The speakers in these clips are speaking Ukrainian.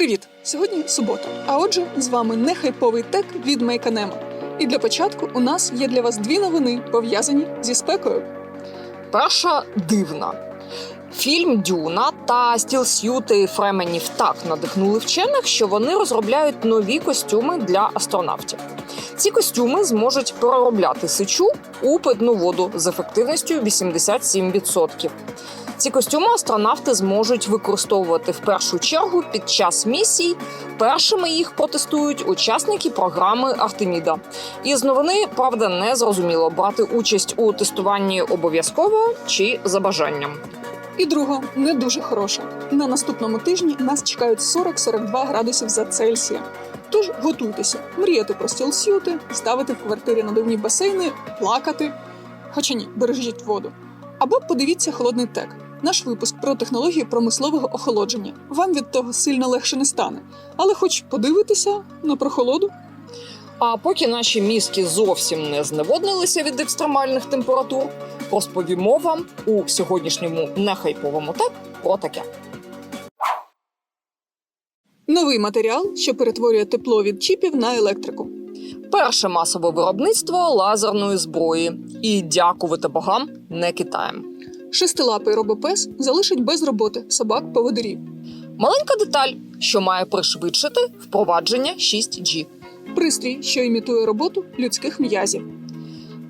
Привіт! Сьогодні субота. А отже, з вами нехайповий тек від Мейканема. І для початку у нас є для вас дві новини, пов'язані зі спекою. Перша дивна. Фільм Дюна та стілс'юти Фременів так надихнули вчених, що вони розробляють нові костюми для астронавтів. Ці костюми зможуть переробляти сечу у питну воду з ефективністю 87%. Ці костюми астронавти зможуть використовувати в першу чергу під час місій. Першими їх протестують учасники програми Артеміда. Із новини, правда, не зрозуміло брати участь у тестуванні обов'язково чи за бажанням. І друга не дуже хороша. На наступному тижні нас чекають 40-42 градусів за Цельсія. Тож готуйтеся, мріяти про стілсюти, ставити в квартирі надувні басейни, плакати. Хоча ні, бережіть воду. Або подивіться холодний тек. Наш випуск про технології промислового охолодження. Вам від того сильно легше не стане. Але хоч подивитися на прохолоду. А поки наші мізки зовсім не зневоднилися від екстремальних температур, розповімо вам у сьогоднішньому нехайповому так про таке. Новий матеріал, що перетворює тепло від чіпів на електрику. Перше масове виробництво лазерної зброї. І дякувати богам, не Китаєм. Шестилапий робопес залишить без роботи собак поводирів. Маленька деталь, що має пришвидшити впровадження 6G. Пристрій, що імітує роботу людських м'язів.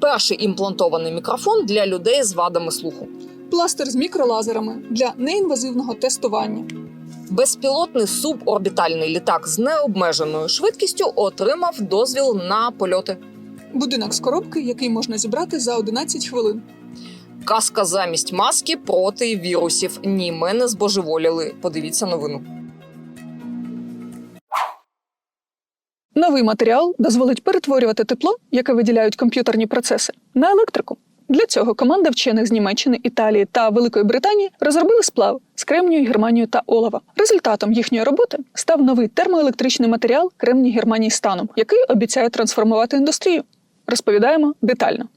Перший імплантований мікрофон для людей з вадами слуху. Пластир з мікролазерами для неінвазивного тестування. Безпілотний суборбітальний літак з необмеженою швидкістю отримав дозвіл на польоти. Будинок з коробки, який можна зібрати за 11 хвилин. Каска замість маски проти вірусів. Ні, ми не збожеволіли. Подивіться новину. Новий матеріал дозволить перетворювати тепло, яке виділяють комп'ютерні процеси, на електрику. Для цього команда вчених з Німеччини, Італії та Великої Британії розробили сплав з кремнію, германію та олова. Результатом їхньої роботи став новий термоелектричний матеріал кремній германії станом, який обіцяє трансформувати індустрію. Розповідаємо детально.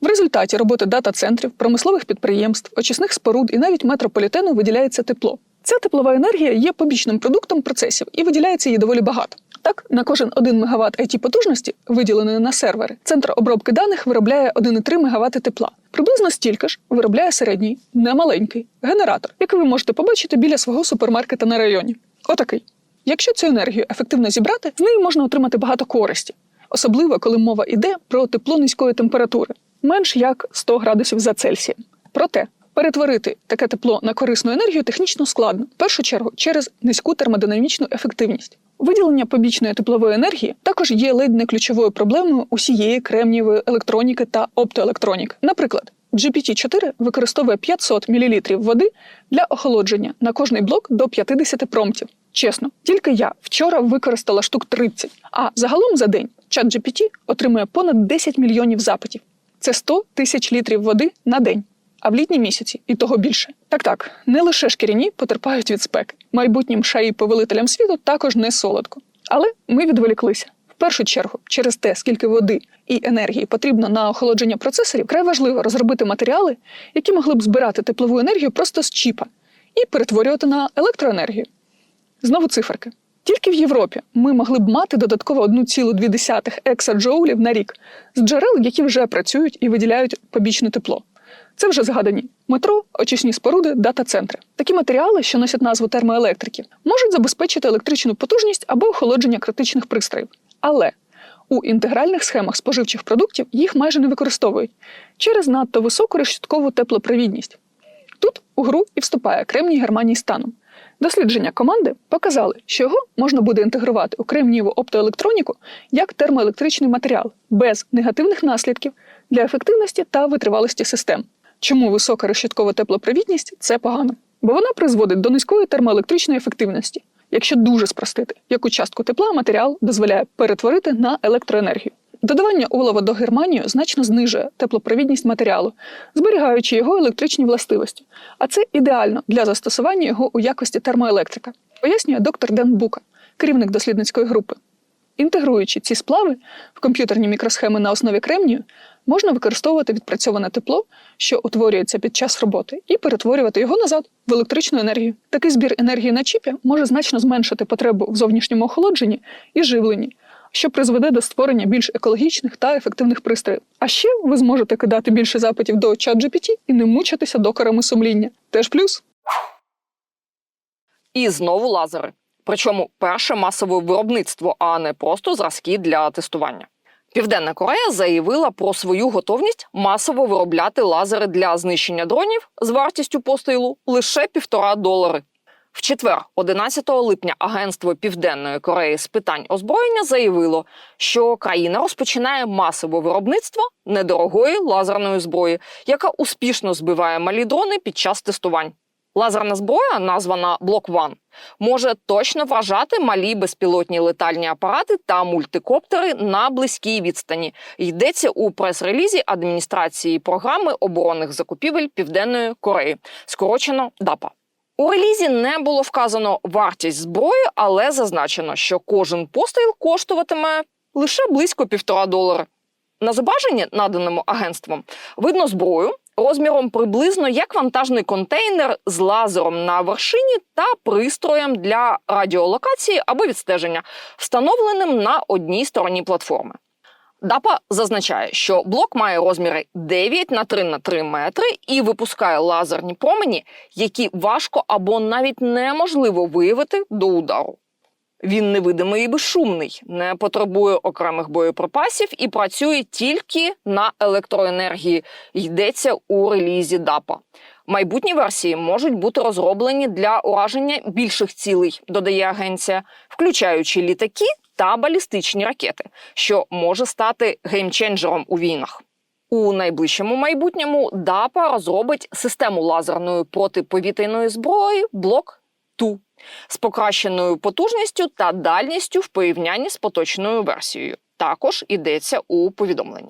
В результаті роботи дата-центрів, промислових підприємств, очисних споруд і навіть метрополітену виділяється тепло. Ця теплова енергія є побічним продуктом процесів і виділяється її доволі багато. Так, на кожен 1 МВт it потужності, виділеної на сервери, центр обробки даних виробляє 1,3 МВт тепла. Приблизно стільки ж виробляє середній, немаленький генератор, який ви можете побачити біля свого супермаркета на районі. Отакий. Якщо цю енергію ефективно зібрати, з неї можна отримати багато користі, особливо коли мова йде про тепло низької температури, менш як 100 градусів за Цельсієм. Проте перетворити таке тепло на корисну енергію технічно складно, в першу чергу через низьку термодинамічну ефективність. Виділення побічної теплової енергії також є ледь не ключовою проблемою усієї кремнієвої електроніки та оптоелектроніки. Наприклад, GPT-4 використовує 500 мл води для охолодження на кожний блок до 50 промптів. Чесно, тільки я вчора використала штук 30, а загалом за день чат GPT отримує понад 10 мільйонів запитів. Це 100 тисяч літрів води на день. А в літні місяці і того більше. Так так, не лише шкіряні потерпають від спеки. Майбутнім шаї повелителям світу також не солодко. Але ми відволіклися. В першу чергу, через те, скільки води і енергії потрібно на охолодження процесорів, край важливо розробити матеріали, які могли б збирати теплову енергію просто з чіпа і перетворювати на електроенергію. Знову циферки. Тільки в Європі ми могли б мати додатково 1,2 ексаджоулів на рік з джерел, які вже працюють і виділяють побічне тепло. Це вже згадані метро, очисні споруди, дата-центри. Такі матеріали, що носять назву термоелектрики, можуть забезпечити електричну потужність або охолодження критичних пристроїв. Але у інтегральних схемах споживчих продуктів їх майже не використовують через надто високу решіткову теплопровідність. Тут у гру і вступає кремній Германії станом. Дослідження команди показали, що його можна буде інтегрувати у кремнієву оптоелектроніку як термоелектричний матеріал без негативних наслідків для ефективності та витривалості систем. Чому висока решіткова теплопровідність це погано? Бо вона призводить до низької термоелектричної ефективності. Якщо дуже спростити, яку частку тепла матеріал дозволяє перетворити на електроенергію. Додавання олова до германію значно знижує теплопровідність матеріалу, зберігаючи його електричні властивості. А це ідеально для застосування його у якості термоелектрика, пояснює доктор Ден Бука, керівник дослідницької групи. Інтегруючи ці сплави в комп'ютерні мікросхеми на основі кремнію, можна використовувати відпрацьоване тепло, що утворюється під час роботи, і перетворювати його назад в електричну енергію. Такий збір енергії на чіпі може значно зменшити потребу в зовнішньому охолодженні і живленні, що призведе до створення більш екологічних та ефективних пристроїв. А ще ви зможете кидати більше запитів до ChatGPT і не мучитися докорами сумління. Теж плюс. І знову лазери. Причому перше масове виробництво, а не просто зразки для тестування. Південна Корея заявила про свою готовність масово виробляти лазери для знищення дронів з вартістю пострілу лише півтора долари. В четвер, 11 липня, Агентство Південної Кореї з питань озброєння заявило, що країна розпочинає масове виробництво недорогої лазерної зброї, яка успішно збиває малі дрони під час тестувань. Лазерна зброя, названа Block One, може точно вражати малі безпілотні летальні апарати та мультикоптери на близькій відстані. Йдеться у прес-релізі адміністрації програми оборонних закупівель Південної Кореї, скорочено ДАПА. У релізі не було вказано вартість зброї, але зазначено, що кожен постріл коштуватиме лише близько півтора долара. На зображенні, наданому агентством, видно зброю розміром приблизно як вантажний контейнер з лазером на вершині та пристроєм для радіолокації або відстеження, встановленим на одній стороні платформи. ДАПА зазначає, що блок має розміри 9 на 3 на 3 метри і випускає лазерні промені, які важко або навіть неможливо виявити до удару. Він невидимий і безшумний, не потребує окремих боєприпасів і працює тільки на електроенергії. Йдеться у релізі ДАПА. Майбутні версії можуть бути розроблені для ураження більших цілей, додає агенція, включаючи літаки та балістичні ракети, що може стати геймченджером у війнах. У найближчому майбутньому ДАПА розробить систему лазерної протиповітряної зброї блок ТУ з покращеною потужністю та дальністю в порівнянні з поточною версією. Також йдеться у повідомленні.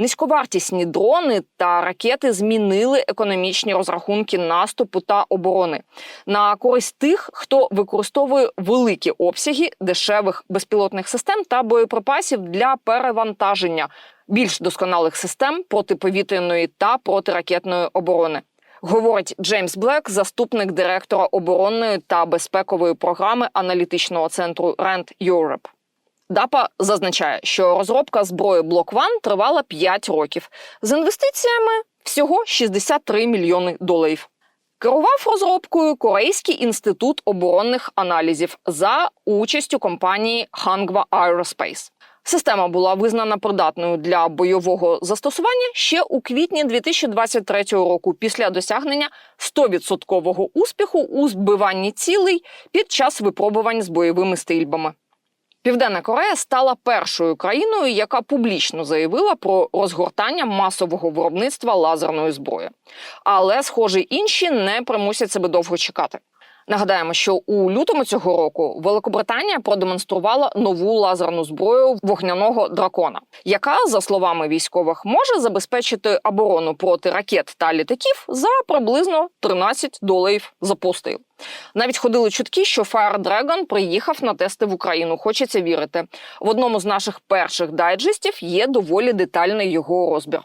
Низьковартісні дрони та ракети змінили економічні розрахунки наступу та оборони на користь тих, хто використовує великі обсяги дешевих безпілотних систем та боєприпасів для перевантаження більш досконалих систем протиповітряної та протиракетної оборони. Говорить Джеймс Блек, заступник директора оборонної та безпекової програми аналітичного центру Rand Europe. ДАПА зазначає, що розробка зброї Block One тривала 5 років з інвестиціями всього 63 мільйони доларів. Керував розробкою Корейський інститут оборонних аналізів за участю компанії Hangwa Aerospace. Система була визнана придатною для бойового застосування ще у квітні 2023 року після досягнення 100% успіху у збиванні цілей під час випробувань з бойовими стрільбами. Південна Корея стала першою країною, яка публічно заявила про розгортання масового виробництва лазерної зброї. Але, схоже, інші не примусять себе довго чекати. Нагадаємо, що у лютому цього року Великобританія продемонструвала нову лазерну зброю вогняного дракона, яка, за словами військових, може забезпечити оборону проти ракет та літаків за приблизно 13 доларів за постріл. Навіть ходили чутки, що Fire Dragon приїхав на тести в Україну. Хочеться вірити. В одному з наших перших дайджестів є доволі детальний його розбір.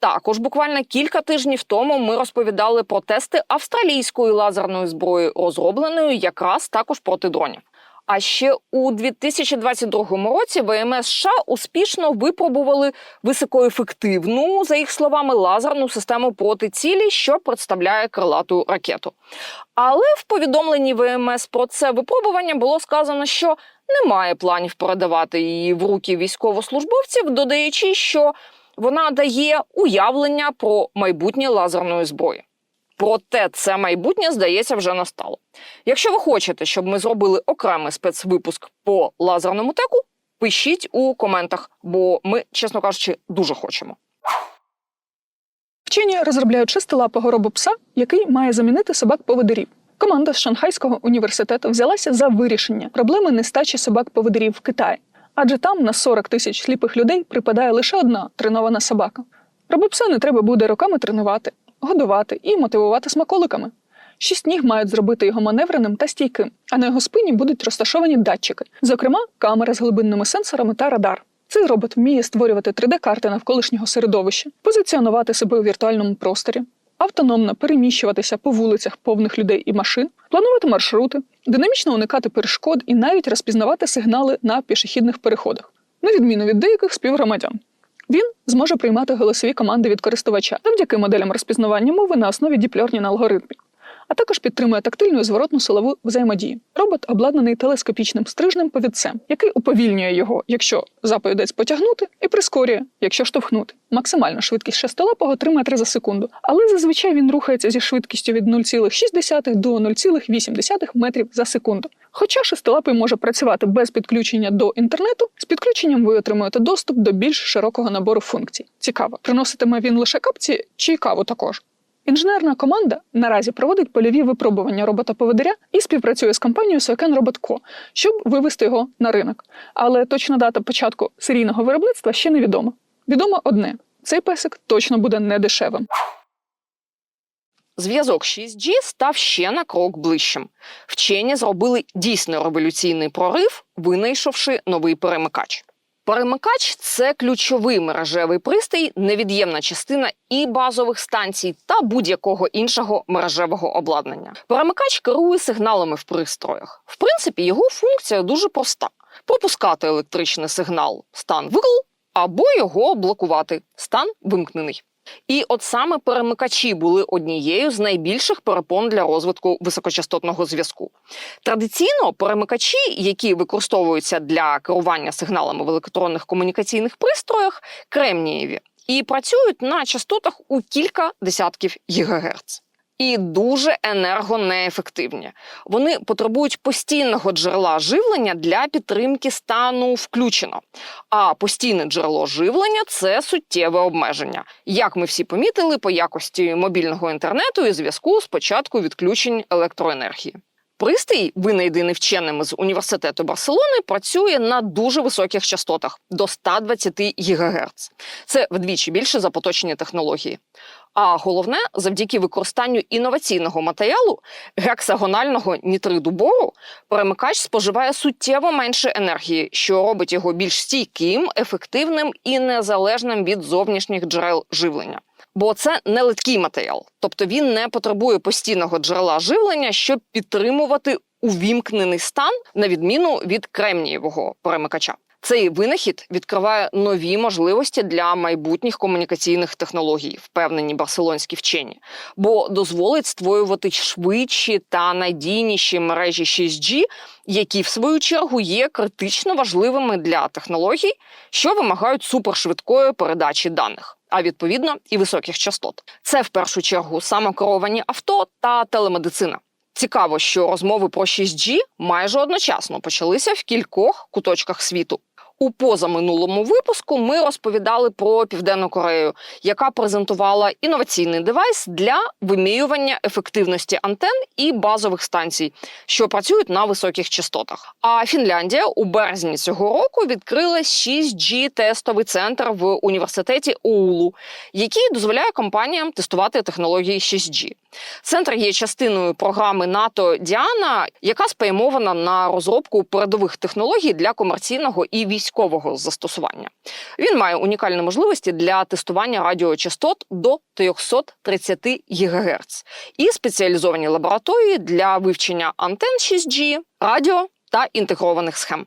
Також буквально кілька тижнів тому ми розповідали про тести австралійської лазерної зброї, розробленої якраз також проти дронів. А ще у 2022 році ВМС США успішно випробували високоефективну, за їх словами, лазерну систему проти цілі, що представляє крилату ракету. Але в повідомленні ВМС про це випробування було сказано, що немає планів передавати її в руки військовослужбовців, додаючи, що вона дає уявлення про майбутнє лазерної зброї. Проте це майбутнє, здається, вже настало. Якщо ви хочете, щоб ми зробили окремий спецвипуск по лазерному теку, пишіть у коментах, бо ми, чесно кажучи, дуже хочемо. Вчені розробляють шестилапого робопса, який має замінити собак-поводирів. Команда з Шанхайського університету взялася за вирішення проблеми нестачі собак-поводирів в Китаї, адже там на 40 тисяч сліпих людей припадає лише одна тренована собака. Робопса не треба буде роками тренувати, годувати і мотивувати смаколиками. Шість ніг мають зробити його маневреним та стійким, а на його спині будуть розташовані датчики, зокрема, камери з глибинними сенсорами та радар. Цей робот вміє створювати 3D-карти навколишнього середовища, позиціонувати себе у віртуальному просторі, автономно переміщуватися по вулицях повних людей і машин, планувати маршрути, динамічно уникати перешкод і навіть розпізнавати сигнали на пішохідних переходах, на відміну від деяких співгромадян. Він зможе приймати голосові команди від користувача завдяки моделям розпізнавання мови на основі на алгоритмів, а також підтримує тактильну і зворотну силову взаємодію. Робот обладнаний телескопічним стрижнем повідцем, який уповільнює його, якщо заповідець потягнути, і прискорює, якщо штовхнути. Максимальна швидкість шестилапого 3 метри за секунду, але зазвичай він рухається зі швидкістю від 0,6 до 0,8 метрів за секунду. Хоча шестилапий може працювати без підключення до інтернету, з підключенням ви отримуєте доступ до більш широкого набору функцій. Цікаво, приноситиме він лише капці чи каву також. Інженерна команда наразі проводить польові випробування робота-поведиря і співпрацює з компанією Soken Robot Co., щоб вивести його на ринок. Але точна дата початку серійного виробництва ще невідома. Відомо одне: цей песик точно буде недешевим. Зв'язок 6G став ще на крок ближчим. Вчені зробили дійсно революційний прорив, винайшовши новий перемикач. Перемикач це ключовий мережевий пристрій, невід'ємна частина і базових станцій та будь-якого іншого мережевого обладнання. Перемикач керує сигналами в пристроях. В принципі, його функція дуже проста: пропускати електричний сигнал стан викл або його блокувати стан вимкнений. І от саме перемикачі були однією з найбільших перепон для розвитку високочастотного зв'язку. Традиційно перемикачі, які використовуються для керування сигналами в електронних комунікаційних пристроях, кремнієві і працюють на частотах у кілька десятків гігагерц. І дуже енергонеефективні. Вони потребують постійного джерела живлення для підтримки стану включено. А постійне джерело живлення це суттєве обмеження. Як ми всі помітили по якості мобільного інтернету і зв'язку з початку відключень електроенергії. Пристрій, винайдений вченими з університету Барселони, працює на дуже високих частотах до 120 ГГц. Це вдвічі більше за поточні технології. А головне, завдяки використанню інноваційного матеріалу гексагонального нітриду бору, перемикач споживає суттєво менше енергії, що робить його більш стійким, ефективним і незалежним від зовнішніх джерел живлення. Бо це не литкий матеріал, тобто він не потребує постійного джерела живлення, щоб підтримувати увімкнений стан на відміну від кремнієвого перемикача. Цей винахід відкриває нові можливості для майбутніх комунікаційних технологій, впевнені барселонські вчені, бо дозволить створювати швидші та надійніші мережі 6G, які в свою чергу є критично важливими для технологій, що вимагають супершвидкої передачі даних. А відповідно і високих частот. Це в першу чергу самокеровані авто та телемедицина. Цікаво, що розмови про 6G майже одночасно почалися в кількох куточках світу. У позаминулому випуску ми розповідали про Південну Корею, яка презентувала інноваційний девайс для вимірювання ефективності антен і базових станцій, що працюють на високих частотах. А Фінляндія у березні цього року відкрила 6G тестовий центр в університеті Оулу, який дозволяє компаніям тестувати технології 6G. Центр є частиною програми НАТО Діана, яка спрямована на розробку передових технологій для комерційного і військового застосування. Він має унікальні можливості для тестування радіочастот до 330 ГГц і спеціалізовані лабораторії для вивчення антен 6G, радіо та інтегрованих схем.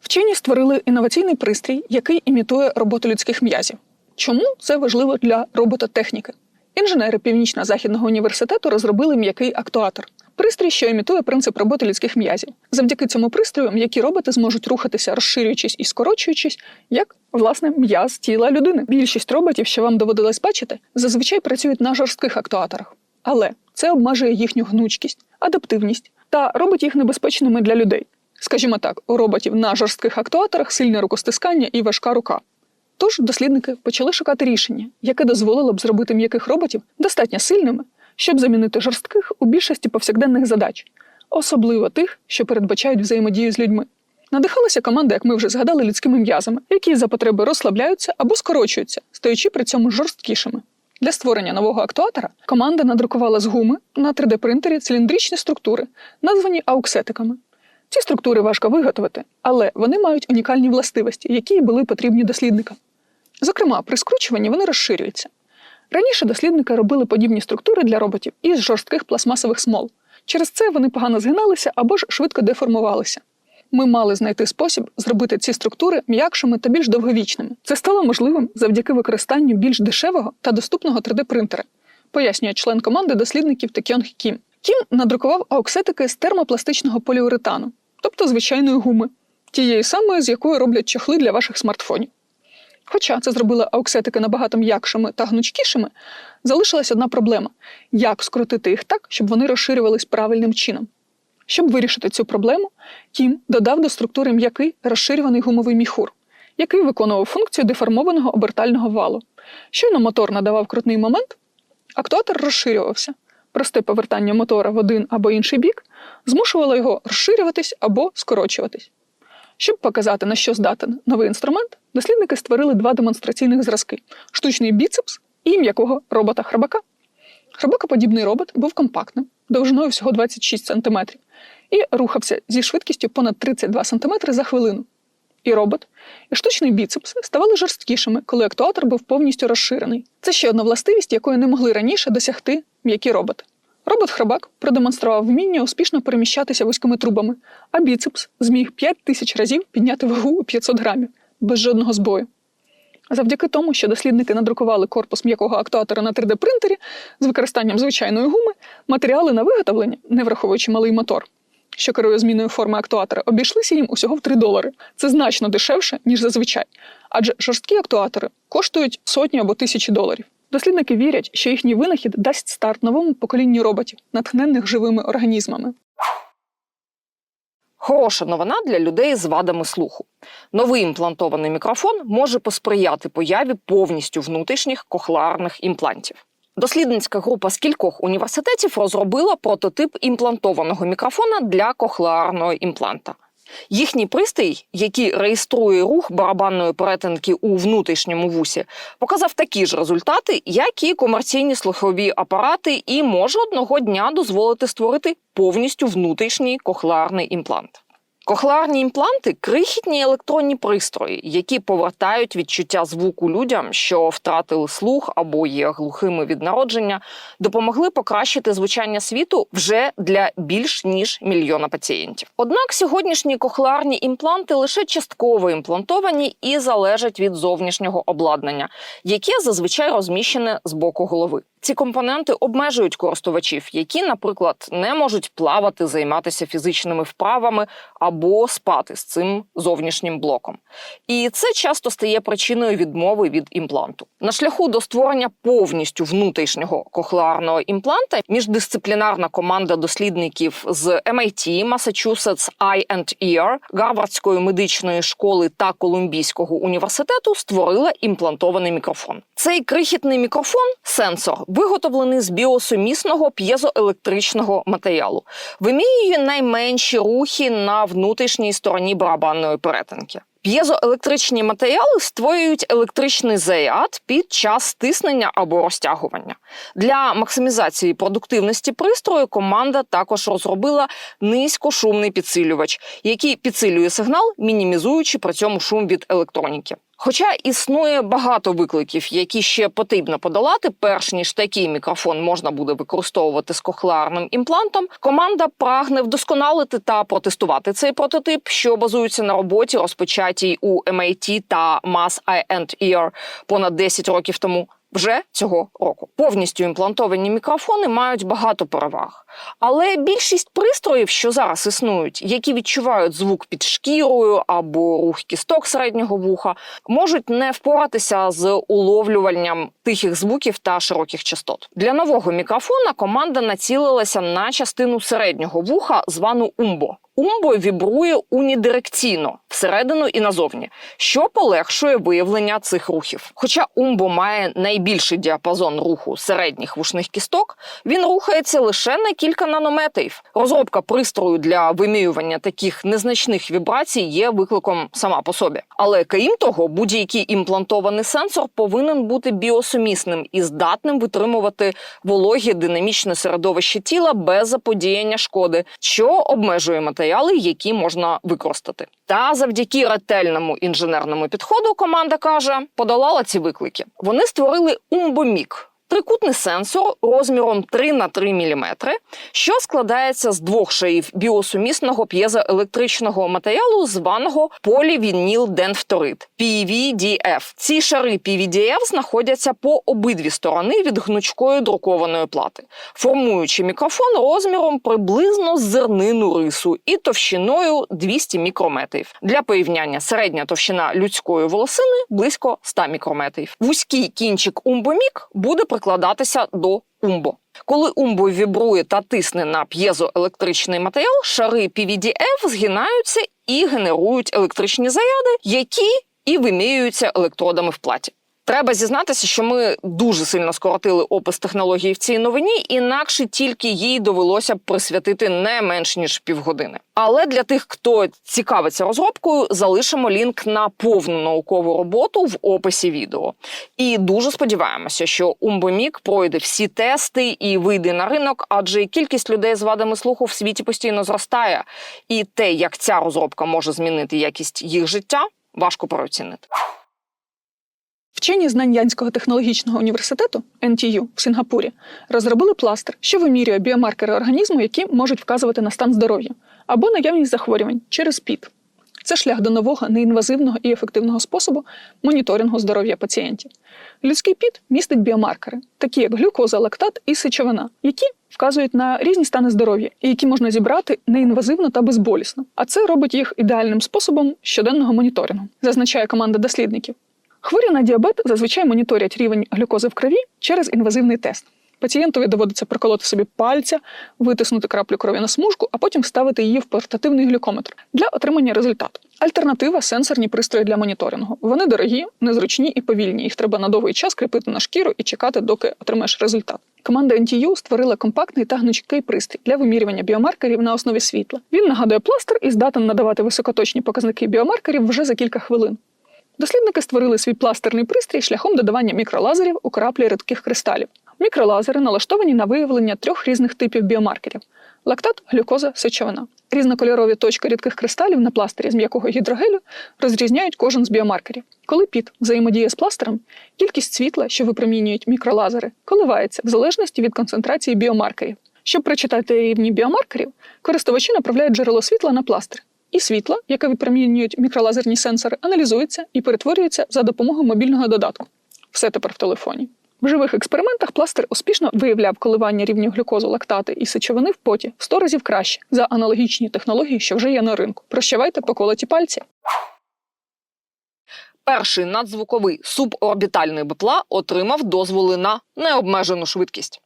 Вчені створили інноваційний пристрій, який імітує роботу людських м'язів. Чому це важливо для робототехніки? Інженери Північно-Західного університету розробили м'який актуатор. Пристрій, що імітує принцип роботи людських м'язів. Завдяки цьому пристрою м'які роботи зможуть рухатися, розширюючись і скорочуючись, як власне м'яз тіла людини. Більшість роботів, що вам доводилось бачити, зазвичай працюють на жорстких актуаторах, але це обмежує їхню гнучкість, адаптивність та робить їх небезпечними для людей. Скажімо так, у роботів на жорстких актуаторах сильне рукостискання і важка рука. Тож дослідники почали шукати рішення, яке дозволило б зробити м'яких роботів достатньо сильними, щоб замінити жорстких у більшості повсякденних задач, особливо тих, що передбачають взаємодію з людьми. Надихалася команда, як ми вже згадали, людськими м'язами, які за потреби розслабляються або скорочуються, стаючи при цьому жорсткішими. Для створення нового актуатора команда надрукувала з гуми на 3D-принтері циліндричні структури, названі ауксетиками. Ці структури важко виготовити, але вони мають унікальні властивості, які були потрібні дослідникам. Зокрема, при скручуванні вони розширюються. Раніше дослідники робили подібні структури для роботів із жорстких пластмасових смол. Через це вони погано згиналися або ж швидко деформувалися. Ми мали знайти спосіб зробити ці структури м'якшими та більш довговічними. Це стало можливим завдяки використанню більш дешевого та доступного 3D-принтера, пояснює член команди дослідників Текьонг Кім. Кім надрукував ауксетики з термопластичного поліуретану, тобто звичайної гуми, тієї самої, з якої роблять чохли для ваших смартфонів. Хоча це зробило ауксетики набагато м'якшими та гнучкішими, залишилась одна проблема: як скрутити їх так, щоб вони розширювались правильним чином. Щоб вирішити цю проблему, Кім додав до структури м'який розширюваний гумовий міхур, який виконував функцію деформованого обертального валу. Щойно мотор надавав крутний момент, актуатор розширювався. Просте повертання мотора в один або інший бік змушувало його розширюватись або скорочуватись. Щоб показати, на що здатен новий інструмент, дослідники створили два демонстраційних зразки: штучний біцепс і м'якого робота храбака. Храбакоподібний робот був компактним, довжиною всього 26 см, і рухався зі швидкістю понад 32 см за хвилину. І робот, і штучний біцепс ставали жорсткішими, коли актуатор був повністю розширений. Це ще одна властивість, якої не могли раніше досягти м'які роботи. Робот-храбак продемонстрував вміння успішно переміщатися вузькими трубами, а біцепс зміг 5 тисяч разів підняти вагу у 500 грамів без жодного збою. Завдяки тому, що дослідники надрукували корпус м'якого актуатора на 3D-принтері з використанням звичайної гуми, матеріали на виготовлення, не враховуючи малий мотор, що керує зміною форми актуатора, обійшлися їм усього в 3 долари. Це значно дешевше, ніж зазвичай, адже жорсткі актуатори коштують сотні або тисячі доларів. Дослідники вірять, що їхній винахід дасть старт новому поколінню роботів, натхненних живими організмами. Хороша новина для людей з вадами слуху. Новий імплантований мікрофон може посприяти появі повністю внутрішніх кохлеарних імплантів. Дослідницька група з кількох університетів розробила прототип імплантованого мікрофона для кохлеарного імпланта. Їхній пристрій, який реєструє рух барабанної перетинки у внутрішньому вусі, показав такі ж результати, як і комерційні слухові апарати, і може одного дня дозволити створити повністю внутрішній кохлеарний імплант. Кохлеарні імпланти крихітні електронні пристрої, які повертають відчуття звуку людям, що втратили слух або є глухими від народження, допомогли покращити звучання світу вже для більш ніж мільйона пацієнтів. Однак сьогоднішні кохлеарні імпланти лише частково імплантовані і залежать від зовнішнього обладнання, яке зазвичай розміщене з боку голови. Ці компоненти обмежують користувачів, які, наприклад, не можуть плавати, займатися фізичними вправами або спати з цим зовнішнім блоком. І це часто стає причиною відмови від імпланту. На шляху до створення повністю внутрішнього кохлеарного імпланта міждисциплінарна команда дослідників з MIT, Massachusetts Eye and Ear, Гарвардської медичної школи та Колумбійського університету створила імплантований мікрофон. Цей крихітний мікрофон сенсор виготовлений з біосумісного п'єзоелектричного матеріалу. Вимірює найменші рухи на внутрішній стороні барабанної перетинки. П'єзоелектричні матеріали створюють електричний заряд під час стиснення або розтягування. Для максимізації продуктивності пристрою команда також розробила низькошумний підсилювач, який підсилює сигнал, мінімізуючи при цьому шум від електроніки. Хоча існує багато викликів, які ще потрібно подолати, перш ніж такий мікрофон можна буде використовувати з кохлеарним імплантом, команда прагне вдосконалити та протестувати цей прототип, що базується на роботі, розпочатій у MIT та Mass Eye and Ear понад 10 років тому. Вже цього року. Повністю імплантовані мікрофони мають багато переваг, але більшість пристроїв, що зараз існують, які відчувають звук під шкірою або рух кісток середнього вуха, можуть не впоратися з уловлюванням тихих звуків та широких частот. Для нового мікрофона команда націлилася на частину середнього вуха, звану умбо. Умбо вібрує унідирекційно всередину і назовні, що полегшує виявлення цих рухів. Хоча Умбо має найбільший діапазон руху середніх вушних кісток, він рухається лише на кілька нанометрів. Розробка пристрою для вимірювання таких незначних вібрацій є викликом сама по собі. Але крім того, будь-який імплантований сенсор повинен бути біосумісним і здатним витримувати вологі динамічне середовище тіла без заподіяння шкоди, що обмежує матеріали, які можна використати. Та завдяки ретельному інженерному підходу команда каже, подолала ці виклики. Вони створили умбомік. Трикутний сенсор розміром 3 на 3 мм, що складається з двох шарів біосумісного п'єзоелектричного матеріалу, званого полівінілденфторид PVDF. Ці шари PVDF знаходяться по обидві сторони від гнучкої друкованої плати, формуючи мікрофон розміром приблизно зернину рису і товщиною 200 мікрометрів. Для порівняння середня товщина людської волосини близько 100 мікрометрів. Вузький кінчик умбомік буде прикладатися до умбо. Коли умбо вібрує та тисне на п'єзоелектричний матеріал, шари PVDF згинаються і генерують електричні заряди, які і вимірюються електродами в платі. Треба зізнатися, що ми дуже сильно скоротили опис технології в цій новині, інакше тільки їй довелося б присвятити не менш ніж півгодини. Але для тих, хто цікавиться розробкою, залишимо лінк на повну наукову роботу в описі відео. І дуже сподіваємося, що Умбомік пройде всі тести і вийде на ринок, адже кількість людей з вадами слуху в світі постійно зростає. І те, як ця розробка може змінити якість їх життя, важко переоцінити. Вчені з Наньянського технологічного університету NTU в Сінгапурі розробили пластир, що вимірює біомаркери організму, які можуть вказувати на стан здоров'я або наявність захворювань через ПІТ. Це шлях до нового, неінвазивного і ефективного способу моніторингу здоров'я пацієнтів. Людський піт містить біомаркери, такі як глюкоза, лактат і сечовина, які вказують на різні стани здоров'я і які можна зібрати неінвазивно та безболісно. А це робить їх ідеальним способом щоденного моніторингу, зазначає команда дослідників. Хворі на діабет зазвичай моніторять рівень глюкози в крові через інвазивний тест. Пацієнтові доводиться приколоти собі пальця, витиснути краплю крові на смужку, а потім вставити її в портативний глюкометр для отримання результату. Альтернатива сенсорні пристрої для моніторингу. Вони дорогі, незручні і повільні. Їх треба на довгий час кріпити на шкіру і чекати, доки отримаєш результат. Команда NTU створила компактний та гнучкий пристрій для вимірювання біомаркерів на основі світла. Він нагадує пластир і здатен надавати високоточні показники біомаркерів вже за кілька хвилин. Дослідники створили свій пластерний пристрій шляхом додавання мікролазерів у краплі рідких кристалів. Мікролазери налаштовані на виявлення трьох різних типів біомаркерів: лактат, глюкоза, сечовина. Різнокольорові точки рідких кристалів на пластирі з м'якого гідрогелю розрізняють кожен з біомаркерів. Коли піт взаємодіє з пластером, кількість світла, що випромінюють мікролазери, коливається в залежності від концентрації біомаркерів. Щоб прочитати рівні біомаркерів, користувачі направляють джерело світла на пластир. І світло, яке випромінюють мікролазерні сенсори, аналізується і перетворюється за допомогою мобільного додатку. Все тепер в телефоні. В живих експериментах пластир успішно виявляв коливання рівнів глюкозу, лактати і сечовини в поті в 100 разів краще за аналогічні технології, що вже є на ринку. Прощавайте поколоті пальці. Перший надзвуковий суборбітальний БПЛА отримав дозволи на необмежену швидкість.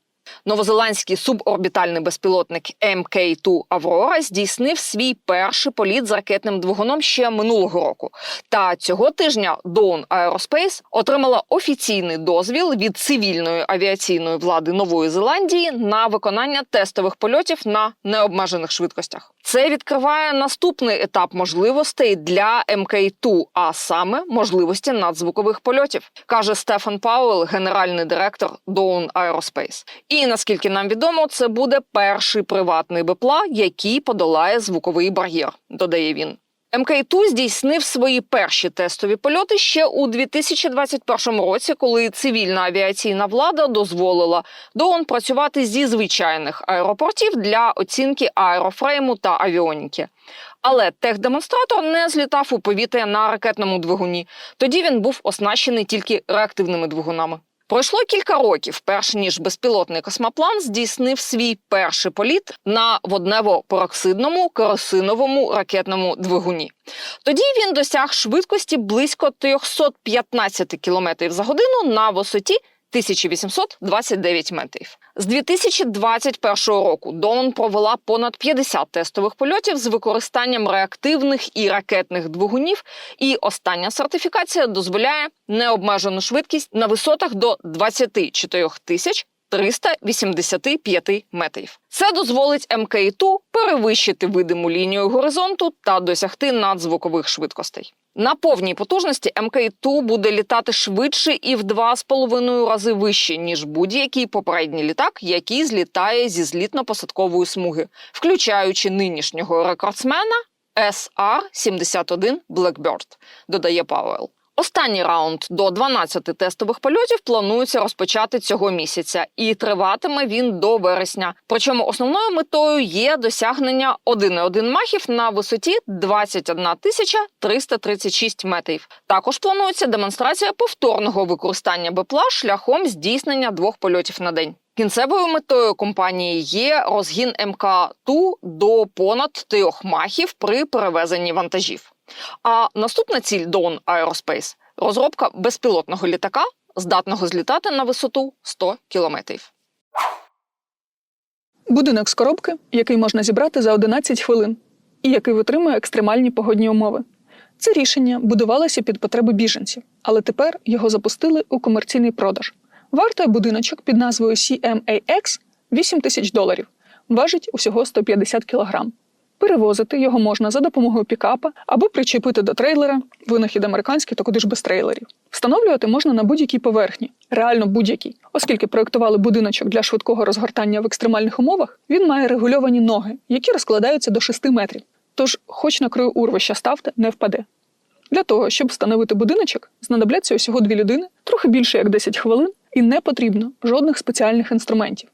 Новозеландський суборбітальний безпілотник МК-2 Аврора здійснив свій перший політ з ракетним двигуном ще минулого року. Та цього тижня Dawn Aerospace отримала офіційний дозвіл від цивільної авіаційної влади Нової Зеландії на виконання тестових польотів на необмежених швидкостях. Це відкриває наступний етап можливостей для МК2, а саме можливості надзвукових польотів, каже Стефан Пауел, генеральний директор Dawn Aerospace. І наскільки нам відомо, це буде перший приватний бипла, який подолає звуковий бар'єр, додає він. МК-2 здійснив свої перші тестові польоти ще у 2021 році, коли цивільна авіаційна влада дозволила ДООН працювати зі звичайних аеропортів для оцінки аерофрейму та авіоніки. Але техдемонстратор не злітав у повітря на ракетному двигуні. Тоді він був оснащений тільки реактивними двигунами. Пройшло кілька років, перш ніж безпілотний космоплан здійснив свій перший політ на воднево-пероксидному керосиновому ракетному двигуні. Тоді він досяг швидкості близько 315 км за годину на висоті 1829 метрів. З 2021 року Доун провела понад 50 тестових польотів з використанням реактивних і ракетних двигунів, і остання сертифікація дозволяє необмежену швидкість на висотах до 24 тисяч 385 метрів. Це дозволить МК-2 перевищити видиму лінію горизонту та досягти надзвукових швидкостей. На повній потужності МК-2 буде літати швидше і в 2,5 рази вище, ніж будь-який попередній літак, який злітає зі злітно-посадкової смуги, включаючи нинішнього рекордсмена SR-71 Blackbird, додає Пауел. Останній раунд до 12 тестових польотів планується розпочати цього місяця, і триватиме він до вересня. Причому основною метою є досягнення 1,1 махів на висоті 21 тисяча 336 метрів. Також планується демонстрація повторного використання БПЛА шляхом здійснення двох польотів на день. Кінцевою метою компанії є розгін МК-2 до понад трьох махів при перевезенні вантажів. А наступна ціль Dawn Aerospace – розробка безпілотного літака, здатного злітати на висоту 100 кілометрів. Будинок з коробки, який можна зібрати за 11 хвилин, і який витримує екстремальні погодні умови. Це рішення будувалося під потреби біженців, але тепер його запустили у комерційний продаж. Вартує будиночок під назвою CMAX 8 тисяч доларів, важить усього 150 кілограм. Перевозити його можна за допомогою пікапа або причепити до трейлера, винахід американський, то куди ж без трейлерів. Встановлювати можна на будь-якій поверхні, реально будь-якій. Оскільки проєктували будиночок для швидкого розгортання в екстремальних умовах, він має регульовані ноги, які розкладаються до 6 метрів. Тож, хоч на краю урвища ставте, не впаде. Для того, щоб встановити будиночок, знадобляться усього дві людини, трохи більше як 10 хвилин, і не потрібно жодних спеціальних інструментів.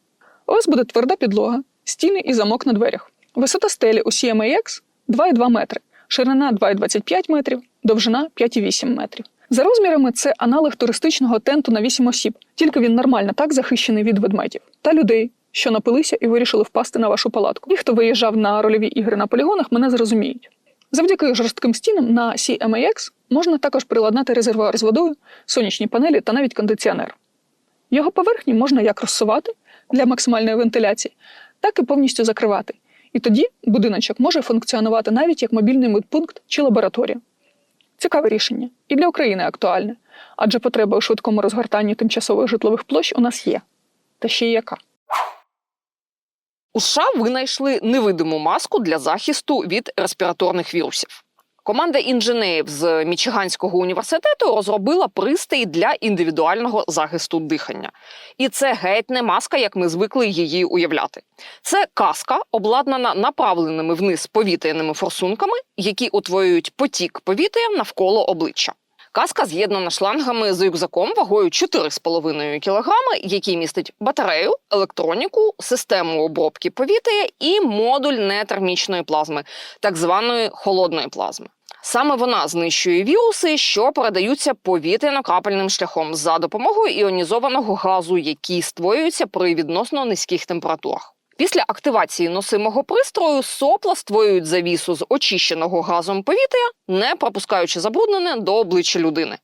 У вас буде тверда підлога, стіни і замок на дверях. Висота стелі у CMAX 2,2 метри, ширина 2,25 метрів, довжина 5,8 метрів. За розмірами це аналог туристичного тенту на 8 осіб, тільки він нормально так захищений від ведмедів та людей, що напилися і вирішили впасти на вашу палатку. Ті, хто виїжджав на рольові ігри на полігонах, мене зрозуміють. Завдяки жорстким стінам на CMAX можна також приладнати резервуар з водою, сонячні панелі та навіть кондиціонер. Його поверхні можна як розсувати для максимальної вентиляції, так і повністю закривати. І тоді будиночок може функціонувати навіть як мобільний медпункт чи лабораторія. Цікаве рішення і для України актуальне, адже потреба у швидкому розгортанні тимчасових житлових площ у нас є. Та ще й яка. У США винайшли невидиму маску для захисту від респіраторних вірусів. Команда інженерів з Мічиганського університету розробила пристрій для індивідуального захисту дихання. І це геть не маска, як ми звикли її уявляти. Це каска, обладнана направленими вниз повітряними форсунками, які утворюють потік повітря навколо обличчя. Каска з'єднана шлангами з рюкзаком вагою 4,5 кг, який містить батарею, електроніку, систему обробки повітря і модуль нетермічної плазми, так званої холодної плазми. Саме вона знищує віруси, що передаються повітряно-крапельним шляхом за допомогою іонізованого газу, який створюється при відносно низьких температурах. Після активації носимого пристрою сопла створюють завісу з очищеного газом повітря, не пропускаючи забруднене до обличчя людини.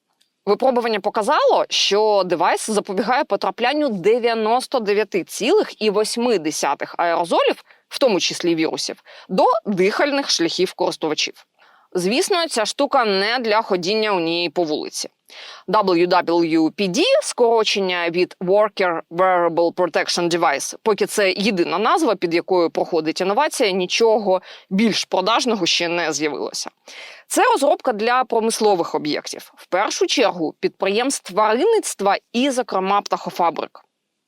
Випробування показало, що девайс запобігає потраплянню 99,8 аерозолів, в тому числі вірусів, до дихальних шляхів користувачів. Звісно, ця штука не для ходіння у ній по вулиці. WWPD – скорочення від Worker Wearable Protection Device. Поки це єдина назва, під якою проходить інновація, нічого більш продажного ще не з'явилося. Це розробка для промислових об'єктів, в першу чергу підприємств тваринництва і, зокрема, птахофабрик.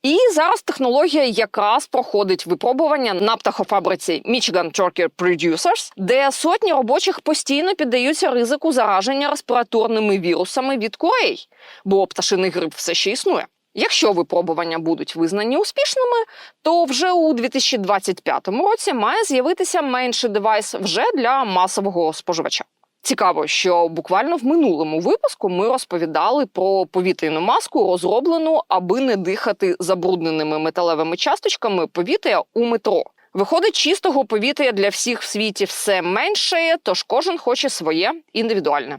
І зараз технологія якраз проходить випробування на птахофабриці Michigan Turkey Producers, де сотні робочих постійно піддаються ризику зараження респіраторними вірусами від курей, бо пташиний грип все ще існує. Якщо випробування будуть визнані успішними, то вже у 2025 році має з'явитися менший девайс вже для масового споживача. Цікаво, що буквально в минулому випуску ми розповідали про повітряну маску, розроблену, аби не дихати забрудненими металевими часточками повітря у метро. Виходить, чистого повітря для всіх в світі все менше, тож кожен хоче своє індивідуальне.